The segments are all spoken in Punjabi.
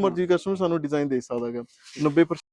ਮਰਜ਼ੀ ਕਸਟਮਰ ਸਾਨੂੰ ਡਿਜ਼ਾਈਨ ਦੇ ਸਕਦਾ ਹੈਗਾ। 90%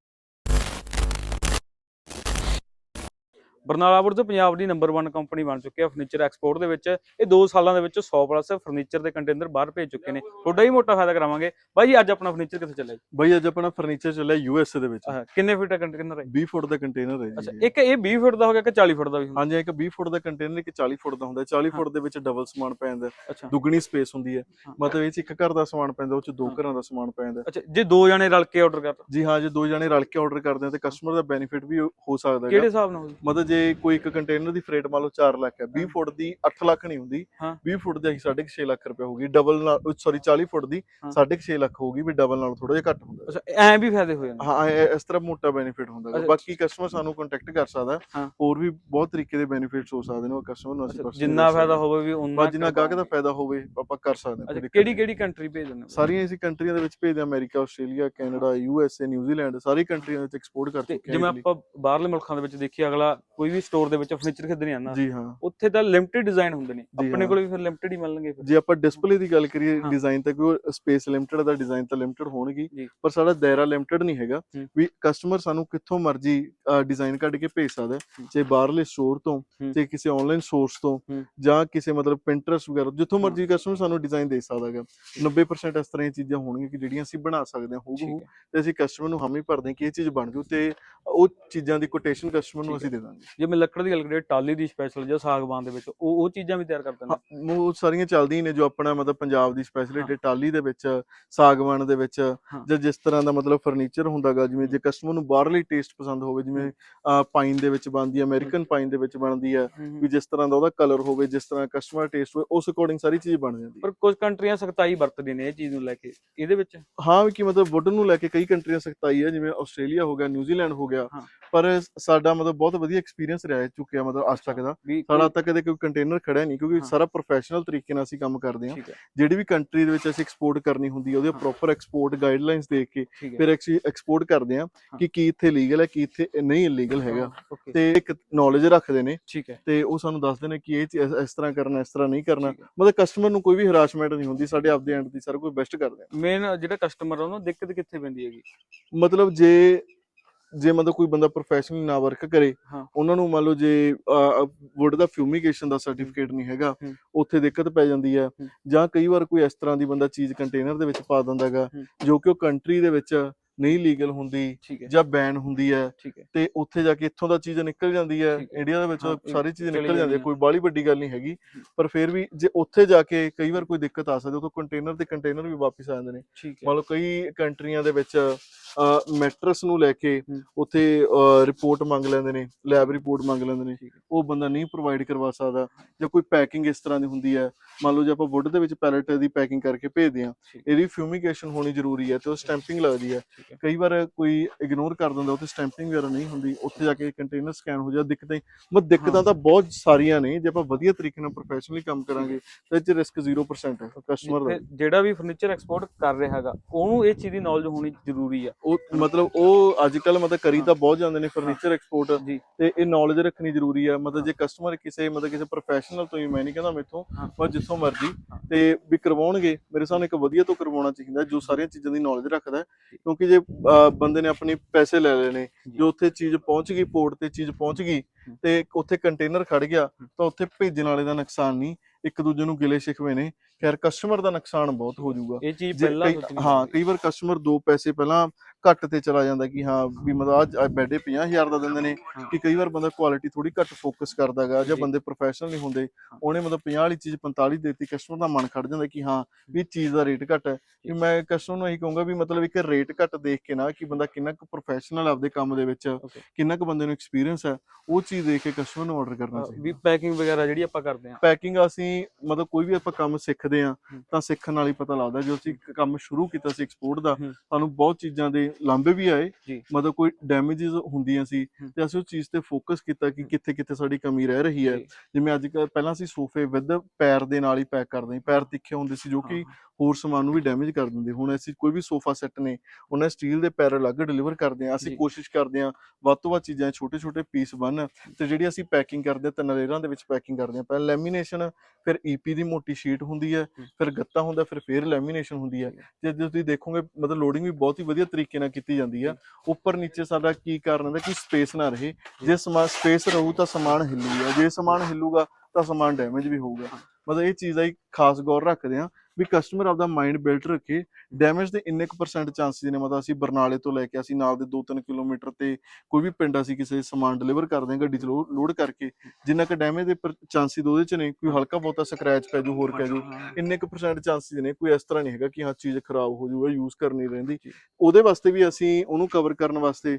ਬਰਨਾਲਾ ਬੁਰਜ ਪੰਜਾਬ ਦੀ ਨੰਬਰ 1 ਕੰਪਨੀ ਬਣ ਚੁੱਕੀ ਹੈ ਫਰਨੀਚਰ ਐਕਸਪੋਰਟ ਦੇ ਵਿੱਚ ਇਹ 2 ਸਾਲਾਂ ਦੇ ਵਿੱਚ 100 ਪਲੱਸ ਫਰਨੀਚਰ ਦੇ ਕੰਟੇਨਰ ਬਾਹਰ ਭੇਜ ਚੁੱਕੇ ਨੇ ਤੁਹਾਡਾ ਹੀ ਮੋਟਾ ਫਾਇਦਾ ਕਰਾਵਾਂਗੇ ਬਾਈ ਜੀ ਅੱਜ ਆਪਣਾ ਫਰਨੀਚਰ ਕਿੱਥੇ ਚੱਲਿਆ ਜੀ ਬਈ ਅੱਜ ਆਪਣਾ ਫਰਨੀਚਰ ਚੱਲਿਆ ਯੂ ਐਸ ਏ ਦੇ ਵਿੱਚ ਕਿੰਨੇ ਫੀਟ ਦਾ ਕੰਟੇਨਰ ਹੈ 20 ਫੁੱਟ ਦਾ ਕੰਟੇਨਰ ਹੈ ਅੱਛਾ। ਇੱਕ ਇਹ 20 ਫੁੱਟ ਦਾ ਹੋ ਗਿਆ ਕਿ 40 ਫੁੱਟ ਦਾ ਵੀ ਹੁੰਦਾ ਹਾਂਜੀ ਇੱਕ 20 ਫੁੱਟ ਦਾ ਕੰਟੇਨਰ ਇੱਕ 40 ਫੁੱਟ ਦਾ ਹੁੰਦਾ ਹੈ 40 ਹਾਂ। ਫੁੱਟ ਦੇ ਵਿੱਚ ਡਬਲ ਸਮਾਨ ਪੈ ਜਾਂਦਾ ਦੁੱਗਣੀ ਸਪੇਸ ਹੁੰਦੀ ਹੈ। ਮਤਲਬ ਇਹ ਚ ਇੱਕ ਘਰ ਦਾ ਸਮਾਨ ਪੈਂਦਾ ਉਹ ਚ ਦੋ। ਘਰਾਂ ਦਾ ਸਮਾਨ ਪੈ ਜਾਂਦਾ। ਅੱਛਾ ਜੇ ਦੋ ਜਣੇ ਰਲ ਕੇ ਆਰਡਰ ਕਰ ਜੀ ਹਾਂ ਜੇ ਦੋ ਜਣੇ ਰਲ ਕੇ ਆਰਡਰ ਕਰਦੇ ਆ ਤੇ ਕਸਟਮਰ ਦਾ ਬੈਨੀਫਿਟ ਵੀ ਹੋ ਸਕਦਾ ਕਿਹੜੇ ਹੈ ਹਿਸਾਬ ਨਾਲ? ਮਤਲਬ ਜੇ ਕੋਈ ਇੱਕ ਕੰਟੇਨਰ ਦੀ ਫਰੇਟ ਮੰਨ ਲਓ 4 ਲੱਖ ਹੈ 20 ਹਾਂ। ਫੁੱਟ ਦੀ 8 ਲੱਖ ਨਹੀਂ ਹੁੰਦੀ ਹਾਂ। 20 ਫੁੱਟ ਦੀ 6.5 ਲੱਖ ਰੁਪਏ ਹੋਊਗੀ ਡਬਲ ਨਾਲ ਸੌਰੀ 40 ਫੁੱਟ ਦੀ ਹਾਂ। 6.5 ਲੱਖ ਹੋਊਗੀ ਵੀ ਡਬਲ ਨਾਲ ਥੋੜਾ ਜਿਹਾ ਘੱਟ ਹੁੰਦਾ ਹੈ। ਅੱਛਾ ਐਂ ਵੀ ਫਾਇਦੇ ਹੋ ਜਾਂਦੇ ਹਾਂ ਇਹ- ਇਸ ਤਰ੍ਹਾਂ ਮੋਟਾ ਬੈਨੀਫਿਟ ਹੁੰਦਾ ਹੈ ਅੱਛਾ। ਬਾਕੀ ਕਸਟਮਰ ਸਾਨੂੰ ਕੰਟੈਕਟ ਕਰ ਸਕਦਾ ਹੈ। ਹਾਂ। ਹੋਰ ਵੀ ਬਹੁਤ ਤਰੀਕੇ ਦੇ ਬੈਨੀਫਿਟਸ ਹੋ ਸਕਦੇ ਨੇ ਉਹ ਕਸਟਮਰ ਨੂੰ ਅਸੀਂ ਅੱਛਾ, personally ਜਿੰਨਾ ਦੱਸ ਫਾਇਦਾ ਹਾਂ। ਹੋਵੇ ਵੀ ਉਨਾ ਬਸ ਜਿੰਨਾ ਗਾਹਕ ਦਾ ਫਾਇਦਾ ਹੋਵੇ ਆਪਾਂ ਕਰ ਸਕਦੇ ਹਾਂ ਅੱਛਾ ਕੋਈ ਦਿੱਕਤ ਕਿਹੜੀ ਨਹੀਂ। ਕਿਹੜੀ ਕੰਟਰੀ ਭੇਜ ਦਿੰਦੇ ਹੋ ਸਾਰੀਆਂ ਅਸੀਂ ਕੰਟਰੀਆਂ ਦੇ ਵਿੱਚ ਭੇਜਦੇ ਹਾਂ America Australia Canada U S A New Zealand ਸਾਰੀ ਕੰਟਰੀਆਂ ਦੇ ਵਿੱਚ ਐਕਸਪੋਰਟ ਕਰ ਤੇ ਚੁੱਕੇ ਹਾਂ ਜਿਵੇਂ Italy। ਆਪਾਂ ਬਾਹਰਲੇ ਮੁਲਕਾਂ ਦੇ ਵਿੱਚ ਦੇਖੀਏ ਅਗਲਾ ਕੋਈ ਵੀ ਸਟੋਰ ਦੇ ਵਿੱਚ ਫਰਨੀਚਰ ਖਰੀਦਣ ਜਾਂਦਾ ਜੀ ਹਾਂ ਉੱਥੇ ਤਾਂ ਲਿਮਟਿਡ ਡਿਜ਼ਾਈਨ ਹੁੰਦੇ ਨੇ ਜੀ ਆਪਣੇ। ਕੋਲ ਵੀ ਫਿਰ ਲਿਮਟਿਡ ਹੀ ਮਿਲਣਗੇ ਫਿਰ ਜੇ ਆਪਾਂ ਡਿਸਪਲੇ ਦੀ ਗੱਲ ਕਰੀਏ। ਡਿਜ਼ਾਈਨ ਤਾਂ ਕੋਈ ਸਪੇਸ ਲਿਮਟਿਡ ਦਾ ਡਿਜ਼ਾਈਨ ਤਾਂ ਲਿਮਟਿਡ ਹੋਣਗੇ ਜੀ। ਪਰ ਸਾਡਾ ਦਾਇਰਾ ਲਿਮਟਿਡ ਨਹੀਂ ਹੈਗਾ। ਵੀ ਕਸਟਮਰ ਸਾਨੂੰ ਕਿੱਥੋਂ ਮਰਜ਼ੀ ਡਿਜ਼ਾਈਨ ਕੱਢ ਕੇ ਭੇਜ ਸਕਦਾ। ਚਾਹੇ ਬਾਹਰਲੇ ਸਟੋਰ ਤੋਂ। ਚਾਹੇ ਕਿਸੇ ਆਨਲਾਈਨ ਸੋਰਸ ਤੋਂ। ਜਾਂ ਕਿਸੇ ਮਤਲਬ Pinterest ਵਗੈਰਾ ਜਿੱਥੋਂ। ਮਰਜ਼ੀ ਕਸਟਮਰ ਸਾਨੂੰ ਡਿਜ਼ਾਈਨ ਦੇ ਸਕਦਾ ਹੈਗਾ 90% ਇਸ ਤਰ੍ਹਾਂ ਦੀਆਂ ਚੀਜ਼ਾਂ ਹੋਣਗੀਆਂ ਕਿ ਜਿਹੜੀਆਂ ਅਸੀਂ ਬਣਾ ਸਕਦੇ ਹਾਂ ਹੂਬਹੂ ਤੇ ਅਸੀਂ ਕਸਟਮਰ ਨੂੰ ਹਾਮੀ ਭਰਦੇ ਕਿ ਇਹ ਚੀਜ਼ ਬਣ ਜੂ ਤੇ ਉਹ ਚੀਜ਼ਾਂ ਦੀ ਕੋਟੇਸ਼ਨ ਕਸਟਮਰ ਨੂੰ ਅਸੀਂ ਦੇ ਦਾਂਗੇ ਜੇ ਮੈਂ ਲੱਕੜ ਦੀ ਗੱਲ ਕਰੀਏ ਟਾਲੀ ਦੀ ਸਪੈਸ਼ਲ ਜਾਂ ਸਾਗਵਾਨ ਦੇ ਵਿੱਚ ਉਹ ਉਹ ਚੀਜ਼ਾਂ ਵੀ ਤਿਆਰ ਕਰ ਦਿੰਦੇ ਹਾਂ, ਉਹ ਸਾਰੀਆਂ ਚੱਲਦੀਆਂ ਨੇ ਜੋ ਆਪਣਾ ਮਤਲਬ ਪੰਜਾਬ ਦੀ ਸਪੈਸ਼ਲਿਟੀ। ਟਾਲੀ ਦੇ ਵਿੱਚ ਸਾਗਵਾਨ ਦੇ ਵਿੱਚ। ਜਾਂ ਜਿਸ ਤਰ੍ਹਾਂ ਦਾ ਮਤਲਬ ਫਰਨੀਚਰ ਹੁੰਦਾਗਾ ਜਿਵੇਂ ਜੇ ਕਸਟਮਰ ਨੂੰ ਬਾਹਰਲੀ ਟੇਸਟ ਪਸੰਦ ਹੋਵੇ ਜਿਵੇਂ ਪਾਈਨ ਦੇ ਵਿੱਚ ਬਣਦੀ ਹੈ ਅਮਰੀਕਨ ਪਾਈਨ ਦੇ ਵਿੱਚ ਬਣਦੀ ਹੈ ਵੀ ਜਿਸ ਤਰ੍ਹਾਂ ਦਾ ਉਹਦਾ ਕਲਰ ਹੋਵੇ ਜਿਸ ਤਰ੍ਹਾਂ ਕਸਟਮਰ ਟੇਸਟ ਹੋਵੇ ਉਸ ਅਕੋਰਡਿੰਗ ਸਾਰੀ ਚੀਜ਼ ਬਣ ਜਾਂਦੀ ਹੈ ਪਰ ਕੁਝ ਕੰਟਰੀਆਂ ਸਖਤਾਈ ਵਰਤਦੀਆਂ ਨੇ ਇਹ ਚੀਜ਼ ਨੂੰ ਲੈ ਕੇ ਇਹਦੇ ਵਿੱਚ ਹਾਂ ਕਿ ਮਤਲਬ ਵੁੱਡ ਨੂੰ ਲੈ ਕੇ ਕਈ ਕੰਟਰੀਆਂ ਸਖਤਾਈ ਹੈ ਜਿਵੇਂ ਆਸਟ੍ਰੇਲੀਆ ਹੋ ਗਿਆ ਨਿਊਜ਼ੀਲੈਂਡ ਹੋ ਗਿਆ। ਪਰ ਸਾਡਾ ਮਤਲਬ ਬਹੁਤ ਵਧੀਆ ਐਕਸਪੀਰੀਅੰਸ ਰਿਹਾ ਚੁੱਕਿਆ ਮਤਲਬ ਅੱਜ ਤੱਕ ਦਾ। ਸਾਡਾ ਤੱਕ ਕਦੇ ਕੋਈ ਕੰਟੇਨਰ ਖੜਿਆ ਨਹੀਂ ਕਿਉਂਕਿ। ਸਾਰਾ ਪ੍ਰੋਫੈਸ਼ਨਲ ਤਰੀਕੇ ਨਾਲ ਅਸੀਂ ਕੰਮ ਕਰਦੇ ਹਾਂ। ਜਿਹੜੀ ਵੀ ਕੰਟਰੀ ਦੇ ਵਿੱਚ ਅਸੀਂ ਐਕਸਪੋਰਟ ਕਰਨੀ ਹੁੰਦੀ ਹੈ ਉਹਦੇ। ਪ੍ਰੋਪਰ ਐਕਸਪੋਰਟ ਗਾਈਡਲਾਈਨਸ ਦੇਖ ਕੇ ਫਿਰ ਅਸੀਂ ਐਕਸਪੋਰਟ ਕਰਦੇ ਹਾਂ। ਕਿ ਕੀ ਇੱਥੇ ਲੀਗਲ ਹੈ ਕੀ ਇੱਥੇ ਨਹੀਂ ਇਲੀਗਲ ਹੈਗਾ। ਤੇ ਇੱਕ ਨੌਲੇਜ ਰੱਖਦੇ ਨੇ ਤੇ ਉਹ ਸਾਨੂੰ ਦੱਸਦੇ ਨੇ ਕਿ ਇਹ ਇਸ- ਤਰ੍ਹਾਂ ਕਰਨਾ ਇਸ ਤਰ੍ਹਾਂ ਨਹੀਂ ਕਰਨਾ। ਮਤਲਬ ਕਸਟਮਰ ਨੂੰ ਕੋਈ ਵੀ ਹਰਾਸਮੈਂਟ ਨਹੀਂ ਹੁੰਦੀ ਸਾਡੇ ਆਪਦੇ ਐਂਡ ਦੀ ਸਾਰਾ ਕੁਝ ਬੈਸਟ ਕਰਦੇ ਆ। ਮੇਨ ਜਿਹੜਾ ਕਸਟਮਰ ਆ ਉਹਨੂੰ ਦਿੱਕਤ ਕਿੱਥੇ ਪੈਂਦੀ ਹੈਗੀ? ਮਤਲਬ ਜੇ ਜੇ ਮਤਲਬ ਕੋਈ ਬੰਦਾ ਪ੍ਰੋਫੈਸ਼ਨਲ ਨਾ ਵਰਕ ਕਰੇ ਹਾਂ। ਉਹਨਾਂ ਨੂੰ ਮੰਨ ਲਓ ਜੇ ਵੁੱਡ ਦਾ ਫਿਊਮੀਗੇਸ਼ਨ ਦਾ ਸਰਟੀਫਿਕੇਟ ਨਹੀਂ ਹੈਗਾ ਹੂੰ। ਉੱਥੇ ਦਿੱਕਤ ਪੈ ਜਾਂਦੀ ਹੈ ਹੂੰ। ਜਾਂ ਕਈ ਵਾਰ ਕੋਈ ਇਸ ਤਰ੍ਹਾਂ ਦੀ ਬੰਦਾ ਚੀਜ਼ ਕੰਟੇਨਰ ਦੇ ਵਿੱਚ ਪਾ ਦਿੰਦਾ ਹੈਗਾ ਹੂੰ। ਜੋ ਕਿ ਉਹ ਕੰਟਰੀ ਦੇ ਵਿੱਚ ਨਹੀਂ ਲੀਗਲ ਹੁੰਦੀ ਠੀਕ ਹੈ ਜਾਂ ਬੈਨ ਹੁੰਦੀ ਹੈ ਠੀਕ ਹੈ ਤੇ ਉੱਥੇ ਜਾ ਕੇ ਇੱਥੋਂ ਦਾ ਚੀਜ਼ ਨਿਕਲ ਜਾਂਦੀ ਹੈ ਠੀਕ ਹੈ। ਇੰਡੀਆ ਦੇ ਵਿੱਚ ਹਾਂ, ਇਹ ਸਾਰੀ ਚੀਜ਼ ਚਲੀ ਨਿਕਲ ਜਾਂਦੀ ਹੈ ਕੋਈ ਬਾਹਲੀ ਵੱਡੀ ਗੱਲ ਨਹੀਂ ਹੈਗੀ ਪਰ ਫਿਰ ਵੀ ਜੇ ਉੱਥੇ ਜਾ ਕੇ ਕਈ ਵਾਰ ਕੋਈ ਦਿੱਕਤ ਆ ਸਕਦੀ ਉਦੋਂ ਕੰਟੇਨਰ ਦੇ ਕੰਟੇਨਰ ਵੀ ਵਾਪਸ ਆ ਜਾਂਦੇ ਨੇ ਠੀਕ ਹੈ ਮੰਨ ਲਓ ਕਈ ਕੰਟਰੀਆਂ ਦੇ ਵਿੱਚ ਮੈਟਰਸ ਨੂੰ ਲੈ ਕੇ। ਉੱਥੇ ਰਿਪੋਰਟ ਮੰਗ ਲੈਂਦੇ ਨੇ ਲੈਬ ਰਿਪੋਰਟ ਮੰਗ ਲੈਂਦੇ ਨੇ। ਉਹ ਬੰਦਾ ਨਹੀਂ ਪ੍ਰੋਵਾਈਡ ਕਰਵਾ ਸਕਦਾ ਜਾਂ ਕੋਈ ਪੈਕਿੰਗ ਇਸ ਤਰ੍ਹਾਂ ਦੀ ਹੁੰਦੀ ਹੈ। ਮੰਨ ਲਓ ਜੇ ਆਪਾਂ ਵੁੱਡ ਦੇ ਵਿੱਚ ਪੈਲਟ ਦੀ ਪੈਕਿੰਗ ਕਰਕੇ ਭੇਜਦੇ ਹੈ ਇਹਦੀ ਫਿਊਮੀਗੇਸ਼ਨ ਹੋਣੀ ਜ਼ਰੂਰੀ ਹੈ ਤੇ ਉਹ ਸਟੈਂਪਿੰਗ ਲੱਗਦੀ ਹੈ। ਕਈ ਵਾਰ ਕੋਈ ਇਗਨੋਰ ਕਰ ਦਿੰਦਾ ਉੱਥੇ ਸਟੈਂਪਿੰਗ ਵਗੈਰਾ ਨਹੀਂ ਹੁੰਦੀ ਉੱਥੇ ਜਾ ਕੇ ਕੰਟੇਨਰ ਸਕੈਨ ਹੋ ਜਾ ਦਿੱਕਤਾਂ ਮਤ ਦਿੱਕਤਾਂ। ਤਾਂ ਬਹੁਤ ਸਾਰੀਆਂ ਨੇ ਜੇ ਆਪਾਂ ਵਧੀਆ ਤਰੀਕੇ ਨਾਲ ਪ੍ਰੋਫੈਸ਼ਨਲੀ ਕੰਮ ਕਰਾਂਗੇ ਤਾਂ ਇਹ 'ਚ ਰਿਸਕ 0% ਹੈ ਕਸਟਮਰ ਦਾ। ਜਿਹੜਾ ਵੀ ਫਰਨੀਚਰ ਐਕਸਪੋਰਟ ਕਰ ਰਿਹਾ ਹੈਗਾ ਉਹਨੂੰ ਇਹ ਚੀਜ਼ ਦੀ ਨੌਲੇਜ ਹੋਣੀ ਜ਼ਰੂਰੀ ਆ ਉਹ ਮਤਲਬ ਉਹ ਅੱਜ ਕੱਲ ਮਤਲਬ ਕਰੀ ਤਾਂ ਬਹੁਤ ਜਾਂਦੇ ਨੇ ਫਰਨੀਚਰ ਐਕਸਪੋਰਟ ਤੇ ਇਹ ਨੌਲੇਜ ਰੱਖਣੀ ਜ਼ਰੂਰੀ ਆ ਮਤਲਬ ਜੇ ਕਸਟਮਰ ਕਿਸੇ ਮਤਲਬ ਕਿਸੇ ਪ੍ਰੋਫੈਸ਼ਨਲ ਤੋਂ ਹੀ ਮੈਂ ਨਹੀਂ ਕਹਿੰਦਾ ਮੇਥੋਂ। ਬਸ ਜਿੱਥੋਂ ਮਰਜ਼ੀ। ਤੇ ਵੀ ਕਰਵਾਉਣਗੇ ਮੇਰੇ ਸਾਹਮਣੇ ਇੱਕ ਵਧੀਆ ਤੋਂ ਕਰਵਾਉਣਾ ਚਾਹੀਦਾ ਜੋ ਸਾਰੀਆਂ ਚੀਜ਼ਾਂ ਦੀ ਨੌਲੇਜ ਰੱਖਦਾ। ਕਿਉਂਕਿ ਜੇ ਬੰਦੇ ਨੇ ਆਪਣੀ ਪੈਸੇ ਲੈ ਲਏ ਨੇ ਜੀ। ਉੱਥੇ ਚੀਜ਼ ਪਹੁੰਚ ਗਈ ਪੋਰਟ ਤੇ ਚੀਜ਼ ਪਹੁੰਚ ਗਈ। ਤੇ ਉੱਥੇ ਕੰਟੇਨਰ ਖੜ ਗਿਆ। ਤਾਂ ਉੱਥੇ ਭੇਜਣ ਵਾਲੇ ਦਾ ਨੁਕਸਾਨ ਨਹੀਂ ਇੱਕ ਦੂਜੇ ਨੂੰ ਗਿਲੇ ਸ਼ਿਕਵੇ ਨੇ ਖੈਰ ਕਸਟਮਰ ਦਾ ਨੁਕਸਾਨ ਬਹੁਤ ਹੋ ਜਾਊਗਾ ਇਹ ਚੀਜ਼ ਪਹਿਲਾਂ ਸੋਚਣੀ ਹਾਂ ਕਈ ਵਾਰ ਕਸਟਮਰ ਦੋ ਪੈਸੇ ਪਹਿਲਾਂ ਘੱਟ ਤੇ ਚਲਾ ਜਾਂਦਾ ਕਿ ਹਾਂ ਵੀ ਮਤਲਬ ਅੱਜ ਬੈਡੇ 50000 ਦਾ ਦਿੰਦੇ ਨੇ। ਕਿ ਕਈ ਵਾਰ ਬੰਦਾ ਕੁਆਲਿਟੀ ਥੋੜੀ ਘੱਟ ਫੋਕਸ ਕਰਦਾਗਾ ਜਾਂ। ਬੰਦੇ ਪ੍ਰੋਫੈਸ਼ਨਲ ਨਹੀਂ ਹੁੰਦੇ। ਉਹਨੇ ਮਤਲਬ 50 ਵਾਲੀ ਚੀਜ਼ 45 ਦੇਤੀ ਕਸਟਮਰ ਦਾ ਮਨ ਖੜ ਜਾਂਦਾ ਕਿ ਹਾਂ ਵੀ ਚੀਜ਼ ਦਾ ਰੇਟ ਘੱਟ ਹੈ ਕਿ ਮੈਂ ਕਸਟਮਰ ਨੂੰ ਇਹੀ ਕਹੂੰਗਾ ਵੀ ਮਤਲਬ ਇੱਕ ਰੇਟ ਘੱਟ ਦੇਖ ਕੇ ਨਾ ਕਿ ਬੰਦਾ ਕਿੰਨਾ ਕੁ ਪ੍ਰੋਫੈਸ਼ਨਲ ਆਪਦੇ ਕੰਮ ਦੇ ਵਿੱਚ. ਕਿੰਨਾ ਕੁ ਬੰਦੇ ਨੂੰ ਐਕਸਪੀਰੀਅੰਸ ਹੈ ਉਹ ਚੀਜ਼ ਦੇਖ ਕੇ ਕਸਟਮਰ ਨੂੰ ਆਰਡਰ ਕਰਨਾ ਚਾਹੀਦਾ ਵੀ ਪੈਕਿੰਗ ਵਗੈਰਾ ਜਿਹੜੀ ਆਪਾਂ ਕਰਦੇ ਆ ਪੈਕਿੰਗ ਅਸੀਂ ਮਤਲਬ ਕੋਈ ਵੀ ਆਪਾਂ ਕੰਮ ਸਿੱਖਦੇ ਆ। ਤਾਂ ਸਿੱਖਣ ਨਾਲ ਹੀ ਪਤਾ ਲੱਗਦਾ ਜਦੋਂ ਅਸੀਂ ਕੰਮ ਸ਼ੁਰੂ ਕੀਤਾ ਸੀ ਐਕਸਪੋਰਟ ਦਾ। ਸਾਨੂੰ ਬਹੁਤ ਚੀਜ਼ਾਂ ਦੇ ਲਾਂਭੇ ਵੀ ਆਏ ਜੀ। ਮਤਲਬ ਕੋਈ ਡੈਮੇजेस ਹੁੰਦੀਆਂ ਸੀ। ਤੇ ਅਸੀਂ ਉਸ ਚੀਜ਼ ਤੇ ਫੋਕਸ ਕੀਤਾ ਕਿ ਕਿੱਥੇ ਕਿੱਥੇ ਸਾਡੀ ਕਮੀ ਰਹਿ ਰਹੀ ਹੈ ਜੀ। ਜਿਵੇਂ ਅੱਜ ਕੱਲ੍ਹ ਪਹਿਲਾਂ ਅਸੀਂ ਸੋਫੇ ਵਿਦ ਪੈਰ ਦੇ ਨਾਲ ਹੀ ਪੈਕ ਕਰਦੇ ਸੀ ਪੈਰ ਤਿੱਖੇ ਹੁੰਦੇ ਸੀ ਜੋ ਕਿ ਹੋਰ ਸਮਾਨ ਨੂੰ ਵੀ ਡੈਮੇਜ ਕਰ ਦਿੰਦੇ। ਹੁਣ ਅਸੀਂ ਕੋਈ ਵੀ ਸੋਫਾ ਸੈੱਟ ਨੇ ਉਹਨਾਂ ਸਟੀਲ ਦੇ ਪੈਰ ਅਲੱਗ ਡਿਲੀਵਰ ਕਰਦੇ ਆ ਅਸੀਂ। ਕੋਸ਼ਿਸ਼ ਕਰਦੇ ਆ ਵੱਧ ਤੋਂ ਵੱਧ ਚੀਜ਼ਾਂ ਛੋਟੇ ਛੋਟੇ ਪੀਸ ਬਣ ਤੇ ਜਿਹੜੀ ਅਸੀਂ ਪੈਕਿੰਗ ਕਰਦੇ ਆ ਤਿੰਨ ਲੇਅਰਾਂ ਦੇ ਵਿੱਚ ਪੈਕਿੰਗ ਕਰਦੇ ਆ ਪਹਿਲਾਂ ਲੈਮੀਨੇਸ਼ਨ ਫਿਰ ਈਪੀ ਦੀ ਮੋਟੀ ਸ਼ੀਟ ਹੁੰਦੀ ਹੈ। ਫਿਰ ਗੱਤਾ ਹੁੰਦਾ ਫਿਰ ਫੇਰ ਲੈਮੀਨੇਸ਼ਨ ਹੁੰਦੀ ਹੈ। ਜੇ। ਤੁਸੀਂ ਦੇਖੋਗੇ ਮਤਲਬ ਲੋਡਿੰਗ ਵੀ ਬਹੁਤ ਹੀ ਵਧੀਆ ਤਰੀਕੇ ਨਾਲ ਕੀਤੀ ਜਾਂਦੀ ਆ ਉੱਪਰ ਨੀਚੇ ਸਾਡਾ ਕੀ ਕਾਰਨ ਹੁੰਦਾ ਕਿ ਸਪੇਸ ਨਾ ਰਹੇ। ਜੇ ਸਮਾਨ ਸਪੇਸ ਰਹੂ ਤਾਂ ਸਮਾਨ ਹਿੱਲੂਗਾ। ਜੇ ਸਮਾਨ ਹਿੱਲੂਗਾ ਤਾਂ ਸਮਾਨ ਡੈਮੇਜ ਵੀ ਹੋਊਗਾ। ਮਤਲਬ ਇਹ ਚੀਜ਼ ਦਾ ਹੀ ਖਾਸ ਗੌਰ ਰੱਖਦੇ ਆ ਵੀ ਕਸਟਮਰ ਆਪਦਾ ਮਾਈਂਡ ਬਿਲਟ ਰੱਖੇ ਡੈਮੇਜ ਦੇ ਇੰਨੇ ਕੁ ਪਰਸੈਂਟ ਚਾਂਸਸ ਨੇ ਮਤਲਬ ਅਸੀਂ ਬਰਨਾਲੇ ਤੋਂ ਲੈ ਕੇ ਅਸੀਂ ਨਾਲ ਦੇ 2-3 ਕਿਲੋਮੀਟਰ ਤੇ ਕੋਈ ਵੀ ਪਿੰਡ ਅਸੀਂ ਕਿਸੇ ਸਮਾਨ ਡਿਲੀਵਰ ਕਰਦੇ ਹਾਂ ਗੱਡੀ 'ਚ ਲੋਡ ਕਰਕੇ ਜਿੰਨਾ ਕੁ ਡੈਮੇਜ ਦੇ ਚਾਂਸਸ ਉਹਦੇ 'ਚ ਨੇ ਕੋਈ ਹਲਕਾ ਬਹੁਤਾ ਸਕ੍ਰੈਚ ਪੈ ਜਾਊ ਹੋਰ ਪੈ ਜਾਊ ਇੰਨੇ ਕੁ ਪਰਸੈਂਟ ਚਾਂਸਸ ਨੇ ਕੋਈ ਇਸ ਤਰ੍ਹਾਂ ਨਹੀਂ ਹੈਗਾ ਕਿ ਹਾਂ ਚੀਜ਼ ਖਰਾਬ ਹੋ ਜਾਊਗਾ ਯੂਜ਼ ਕਰਨੀ ਰਹਿੰਦੀ। ਉਹਦੇ ਵਾਸਤੇ ਵੀ ਅਸੀਂ ਉਹਨੂੰ ਕਵਰ ਕਰਨ ਵਾਸਤੇ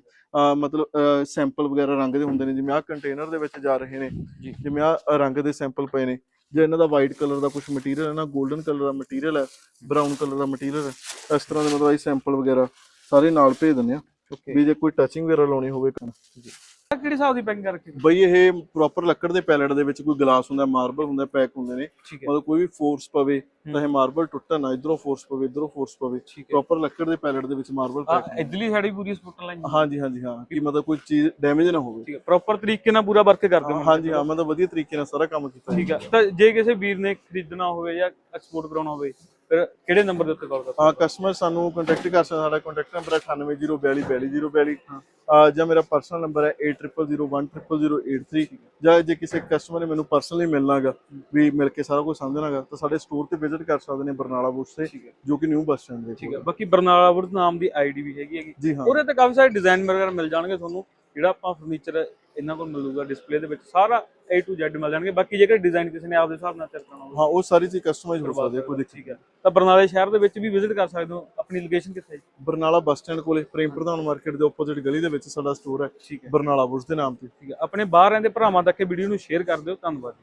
ਮਤਲਬ ਸੈਂਪਲ ਵਗੈਰਾ ਰੰਗ ਦੇ ਹੁੰਦੇ ਨੇ ਜਿਵੇਂ ਆਹ ਕੰਟੇਨਰ ਦੇ ਵਿੱਚ ਜਾ ਰਹੇ ਨੇ ਜੀ। ਜਿਵੇਂ ਆਹ ਰੰਗ ਦੇ ਸੈਂਪਲ ਪਏ ਨੇ ਜੇ ਇਹਨਾਂ ਦਾ ਵਾਈਟ ਕਲਰ ਦਾ ਕੁਝ ਮਟੀਰੀਅਲ ਹੈ ਨਾ 골ਡਨ ਕਲਰ ਦਾ ਮਟੀਰੀਅਲ ਹੈ ਬਰਾਊਨ ਕਲਰ ਦਾ ਮਟੀਰੀਅਲ ਹੈ, ਇਸ ਤਰ੍ਹਾਂ ਦੇ ਮਤਲਬ ਅਸੀਂ ਸੈਂਪਲ ਵਗੈਰਾ ਸਾਰੇ ਨਾਲ ਭੇਜ ਦਿੰਦੇ ਆ ਵੀ ਜੇ ਕੋਈ ਟੱਚਿੰਗ ਵਗੈਰਾ ਲਾਉਣੀ ਹੋਵੇ ਕਿਹੜੇ ਹਿਸਾਬ ਦੀ ਪੈਕਿੰਗ ਕਰ ਰੱਖੀ ਬਈ ਇਹ ਪ੍ਰੋਪਰ ਲੱਕੜ ਦੇ ਪੈਲੇਟ ਦੇ ਵਿੱਚ ਕੋਈ ਗਲਾਸ ਹੁੰਦਾ ਮਾਰਬਲ ਹੁੰਦਾ ਪੈਕ ਹੁੰਦੇ ਨੇ। ਠੀਕ ਹੈ। ਮਤਲਬ ਕੋਈ ਵੀ ਫੋਰਸ ਪਵੇ ਤਾਂ ਇਹ ਮਾਰਬਲ ਟੁੱਟਣ ਨਾ ਇਧਰੋਂ ਫੋਰਸ ਪਵੇ ਇਧਰੋਂ ਫੋਰਸ ਪਵੇ ਠੀਕ ਹੈ। ਪ੍ਰੋਪਰ ਲੱਕੜ ਦੇ ਪੈਲੇਟ ਦੇ ਵਿੱਚ ਮਾਰਬਲ ਆ ਪੈਕ ਇਧਰਲੀ ਸਾਡੀ ਪੂਰੀ ਸਪੋਰਟ ਲਾਈਨ ਹਾਂਜੀ ਹਾਂਜੀ ਹਾਂ ਕਿ ਮਤਲਬ ਕੋਈ ਚੀਜ਼ ਡੈਮੇਜ ਨਾ ਹੋਵੇ। ਠੀਕ ਹੈ। ਪ੍ਰੋਪਰ ਤਰੀਕੇ ਨਾਲ ਪੂਰਾ ਵਰਕ ਕਰਦੇ ਹੋ ਹਾਂਜੀ ਹਾਂ ਮਤਲਬ ਵਧੀਆ ਤਰੀਕੇ ਨਾਲ ਸਾਰਾ ਕੰਮ ਕੀਤਾ। ਠੀਕ ਹੈ। ਤਾਂ ਜੇ ਕਿਸੇ ਵੀਰ ਨੇ ਖਰੀਦਣਾ ਹੋਵੇ ਜਾਂ ਐਕਸਪੋਰਟ ਕਰਾਉਣਾ ਹੋਵੇ ਫਿਰ ਕਿਹੜੇ ਨੰਬਰ ਦੇ ਉੱਤੇ ਕਾਲ ਕਰ ਆ ਕਸਟਮਰ ਸਾਨੂੰ ਕੰਟੈਕਟ ਕਰ ਸਕਦਾ ਸਾਡਾ ਕੰਟੈਕਟ ਨੰਬਰ ਹੈ 9804242042 ਹਾਂ। ਜਾਂ ਮੇਰਾ ਪਰਸਨਲ ਨੰਬਰ ਹੈ 80010083 ਜਾਂ ਜੇ ਕਿਸੇ ਕਸਟਮਰ ਨੇ ਮੈਨੂੰ ਪਰਸਨਲੀ ਮਿਲਣਾਗਾ ਵੀ ਮਿਲ ਕੇ ਸਾਰਾ ਕੁਝ ਸਮਝਣਾਗਾ ਤਾਂ ਸਾਡੇ ਸਟੋਰ ਤੇ ਵਿਜ਼ਿਟ ਕਰ ਸਕਦੇ ਨੇ ਬਰਨਾਲਾ ਬੁੱਸ ਤੇ ਹੈ। ਜੋ ਕਿ ਨਿਊ ਬੱਸ ਸਟੈਂਡ ਦੇ ਠੀਕ ਹੈ। ਬਾਕੀ ਬਰਨਾਲਾ ਵੁੱਡ ਨਾਮ ਦੀ ਆਈਡੀ ਵੀ ਹੈਗੀ ਹੈਗੀ। ਜੀ ਹਾਂ। ਉਹਦੇ ਤੇ ਕਾਫੀ ਸਾਰੇ ਡਿਜ਼ਾਈਨ ਵਗੈਰਾ ਮਿਲ ਜਾਣਗੇ ਤੁਹਾਨੂੰ। ਜਿਹੜਾ ਆਪਾਂ ਫਰਨੀਚਰ ਇਹਨਾਂ ਕੋਲ ਮਿਲੂਗਾ ਡਿਸਪਲੇ ਦੇ ਵਿੱਚ ਸਾਰਾ A to Z ਮਿਲ ਜਾਣਗੇ। ਬਾਕੀ ਜੇਕਰ ਡਿਜ਼ਾਈਨ ਕਿਸੇ ਨੇ ਆਪਦੇ ਹਿਸਾਬ ਨਾਲ ਤਿਆਰ ਕਰਨਾ ਹੋਵੇ। ਹਾਂ ਉਹ ਸਾਰੀ ਚੀਜ਼ ਕਸਟਮਾਈਜ਼ ਹੋ ਸਕਦੀ ਹੈ ਕੋਈ ਦਿੱਕਤ ਠੀਕ ਹੈ। ਤਾਂ ਬਰਨਾਲੇ ਸ਼ਹਿਰ ਦੇ ਵਿੱਚ ਵੀ ਵਿਜ਼ਿਟ ਕਰ ਸਕਦੇ ਹੋ। ਆਪਣੀ ਲੋਕੇਸ਼ਨ ਕਿੱਥੇ ਹੈ? ਬਰਨਾਲਾ ਬੱਸ ਸਟੈਂਡ ਕੋਲੇ ਪ੍ਰੇਮ ਪ੍ਰਧਾਨ ਮਾਰਕੀਟ ਦੇ ਆਪੋਜ਼ਿਟ ਗਲੀ ਦੇ ਵਿੱਚ ਸਾਡਾ ਸਟੋਰ ਹੈ। ਬਰਨਾਲਾ ਬੁੱਸ ਦੇ ਨਾਮ ਤੇ। ਠੀਕ ਹੈ। ਆਪਣੇ ਬਾਹਰ ਰਹਿੰਦੇ ਭਰਾਵਾਂ ਤੱਕ ਇਹ ਵੀਡੀਓ ਨੂੰ ਸ਼ੇਅਰ ਕਰ ਦਿਓ। ਧੰਨਵਾਦ